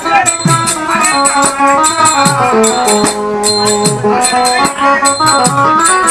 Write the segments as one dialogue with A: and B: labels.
A: Thank you.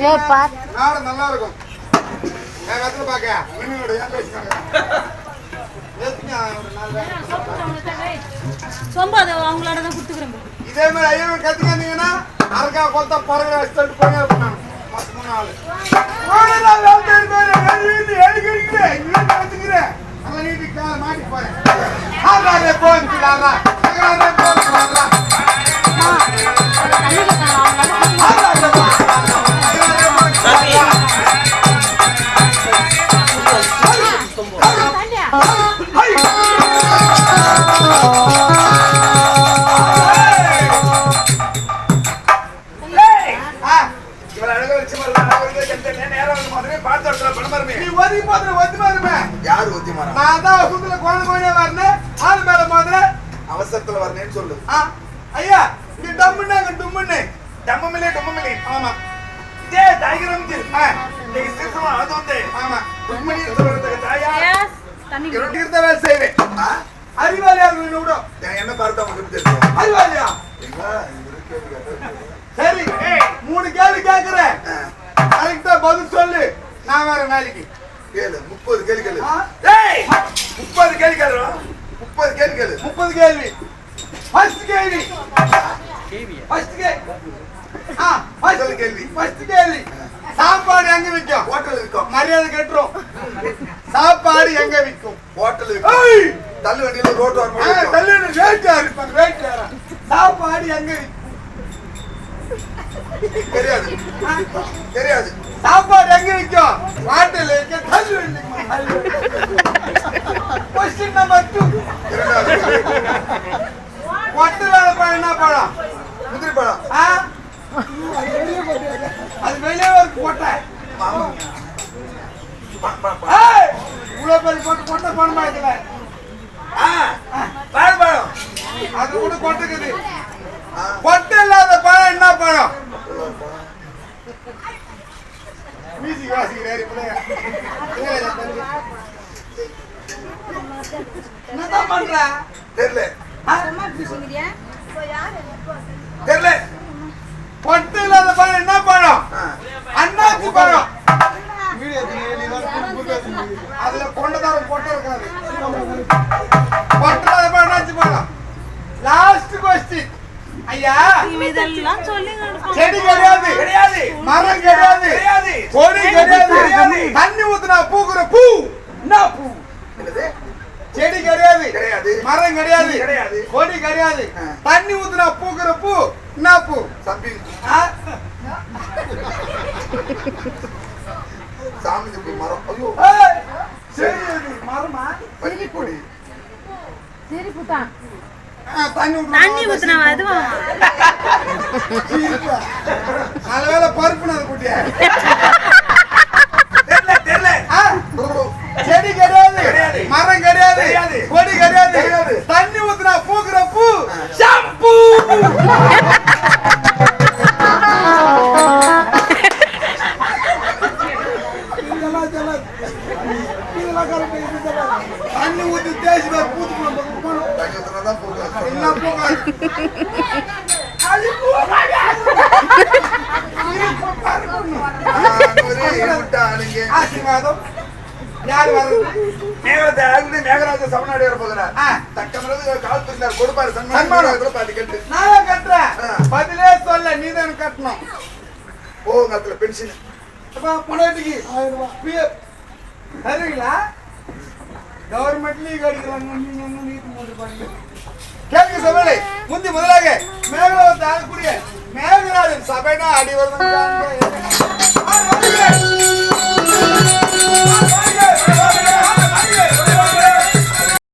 B: நாடு நல்லா இருக்கும் பாக்க மீனோட ஏன்
C: அதை அவங்களோட தான் கொடுத்துக்கிறேன்
B: இதே மாதிரி ஐயன் கத்துக்காந்தீங்கன்னா அரக்கா கொத்தா பறவை சொல்லிட்டு போய் மூணு நாள்
D: அவசரத்துல வரணும்னு சொல்லு
B: ஐயா இங்க டம்முன்னு அங்க டும்முன்னு டம்முமில்லே டும்முமில்லே ஆமா இதே டைகிரம் இன்னைக்கு சிறுசமா அது வந்து ஆமா டும்முனி சொல்றதுக்கு தாயா
C: தண்ணி
B: இரண்டு இருந்த வேலை செய்வேன்
D: ஆ?
B: அறிவாளியா
D: நான் என்ன பார்த்தா உங்களுக்கு தெரியும்?
B: அறிவாளியா
D: எங்க? இவரு கேள்வி கேட்டாரு.
B: சரி மூணு கேள்வி கேக்குறேன் கரெக்டா பதில் சொல்லு வேற நாளைக்கு
D: கேளு முப்பது கேள்வி கேளு? டேய் முப்பது கேள்வி கேளு முப்பது கேள்வி கேளு.
B: முப்பது கேள்வி. ஃபர்ஸ்ட் கேள்வி. ஃபர்ஸ்ட் கேள்வி ஆ ஃபர்ஸ்ட்
D: கேள்வி.
B: ஃபர்ஸ்ட் கேள்வி. சாப்பாடு எங்க விற்கும்
D: ஹோட்டல் இருக்கும்.
B: மரியாதை கட்டுறோம் சாப்பாடு எங்க விற்கும்
D: ஹோட்டல்
B: ஏய்!
D: தள்ளு வண்டியில ரோட்டு
B: ஆ,
D: வரும்
B: தள்ளு ரேட்டா இருப்பாங்க ரேட்டா சாப்பாடு எங்க விற்கும்
D: தெரியாது. தெரியாது.
B: சாப்பாடு எங்க விற்கும்? தள்ளு கொஸ்டின் நம்பர் டூ. ஹோட்டலால பழம் என்ன பழம்
D: முந்திரி பழம்?
B: அது வெளியே ஒரு கொட்டை.
D: மாமா ப- ப- ப-
B: ஏய், இவ்வளவு பெரிய கொட்டை பணமா இதுல
D: ஆ, பழம் பழம்
B: அது கூட கொட்டுக்குது.
D: ஆ.
B: கொட்டை இல்லாத பழம் என்ன பழம் மியூசிக் வாசிக்கிறாரு. என்னதான் பண்ற
D: தெரியல? தெரியல
B: கொட்டை இல்லாத பழம் என்ன பழம். அண்ணாச்சி பழம் அதுல கொண்டதாரம் கொட்டை இருக்காது ஐயா
C: இதெல்லாம் சொல்லி.
B: செடி கிடையாது.
D: கிடையாது.
B: மரம் கிடையாது.
D: கிடையாது.
B: கொடி கிடையாது. தண்ணி ஊத்துனா பூக்குற பூ. என்ன பூ? செடி கிடையாது.
D: கிடையாது.
B: மரம் கிடையாது.
D: கிடையாது.
B: கொடி கிடையாது. தண்ணி ஊத்துனா பூக்குற பூ. என்ன பூ?
D: சம்பி
B: ஆ?
D: சாமி மரம்? ஐயோ.
B: செடி எது? மரமா?
D: பள்ளி கொடி
A: சரி புட்டான்
B: தண்ணி ஊத்துனா
C: தண்ணி ஊத்துனா அதுவா?
B: சீப்பா. நல்ல ஆசீர்வாதம் யார்
D: மேகத்தை ஆகுது மேகராஜ சமநாடு வர போகிறார்
B: ஆ.
D: தக்கமிருந்து கால் பிரிந்தார் கொடுப்பாரு
B: சன்மானம்.
D: கேட்டு
B: நான் கட்டுறேன். பதிலே சொல்ல நீ தான் கட்டணும்
D: போங்க அதுல பென்ஷன்
B: அப்பா பொண்டாட்டிக்கு ஆயிரம் ரூபாய் தருவீங்களா கவர்மெண்ட்லயும் கிடைக்கிறாங்க நீங்க நீட்டு போட்டு பாருங்க சபையிலே அடி வருதுங்க